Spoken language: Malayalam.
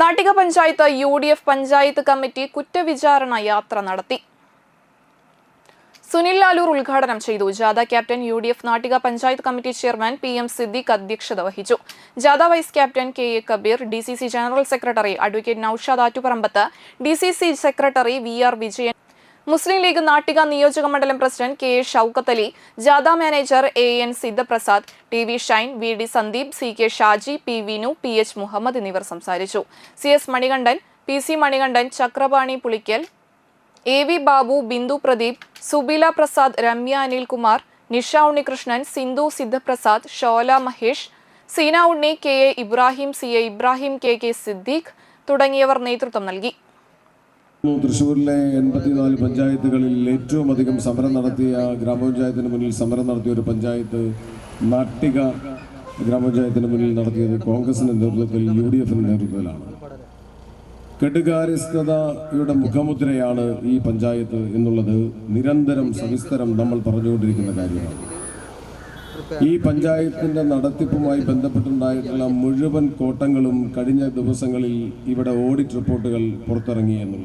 Nattika panchayat U D F panchayat committee കുറ്റവിചാരണ യാത്ര നടത്തി. സുനിൽ ലാലൂർ ഉദ്ഘാടനം ചെയ്തു. ജാഥ captain U D F Nattika panchayat committee chairman P M Siddique അധ്യക്ഷത വഹിച്ചു. ജാഥ vice captain K A Kabeer D C C general secretary advocate Noushad Attuparambath D C C secretary V R Vijayan Muslim League Nattika നിയോജക മണ്ഡലം president K A Shoukath Ali ജാഥ manager A N Sidhaprasad T V Shine V D Sandeep C K Shaji P Vinu P H Muhammad എന്നിവർ സംസാരിച്ചു. C S Manikandan P C Manikandan Chakrapani Pulikkal A V Babu Bindu Pradeep Subeela Prasad Ramya Anilkumar Nisha Unnikrishnan Sindhu Sidhaprasad Shola Mahesh Seena Unni K A Ibrahim C A Ibrahim K K Siddique തുടങ്ങിയവർ നേതൃത്വം നൽകി. തൃശ്ശൂരിലെ എൺപത്തിനാല് പഞ്ചായത്തുകളിൽ ഏറ്റവും അധികം സമരം നടത്തിയ ഗ്രാമപഞ്ചായത്തിന് മുന്നിൽ സമരം നടത്തിയ ഒരു പഞ്ചായത്ത് നാട്ടിക ഗ്രാമപഞ്ചായത്തിന് മുന്നിൽ നടത്തിയത് കോൺഗ്രസിന്റെ നേതൃത്വത്തിൽ യു ഡി എഫിന്റെ നേതൃത്വത്തിലാണ്. കെടുകാര്യസ്ഥതയുടെ മുഖമുദ്രയാണ് ഈ പഞ്ചായത്ത് എന്നുള്ളത് നിരന്തരം സവിസ്തരം നമ്മൾ പറഞ്ഞുകൊണ്ടിരിക്കുന്ന കാര്യമാണ്. ഈ പഞ്ചായത്തിന്റെ നടത്തിപ്പുമായി ബന്ധപ്പെട്ടുണ്ടായിട്ടുള്ള മുഴുവൻ കോട്ടങ്ങളും കഴിഞ്ഞ ദിവസങ്ങളിൽ ഇവിടെ ഓഡിറ്റ് റിപ്പോർട്ടുകൾ പുറത്തിറങ്ങി എന്നുള്ളത്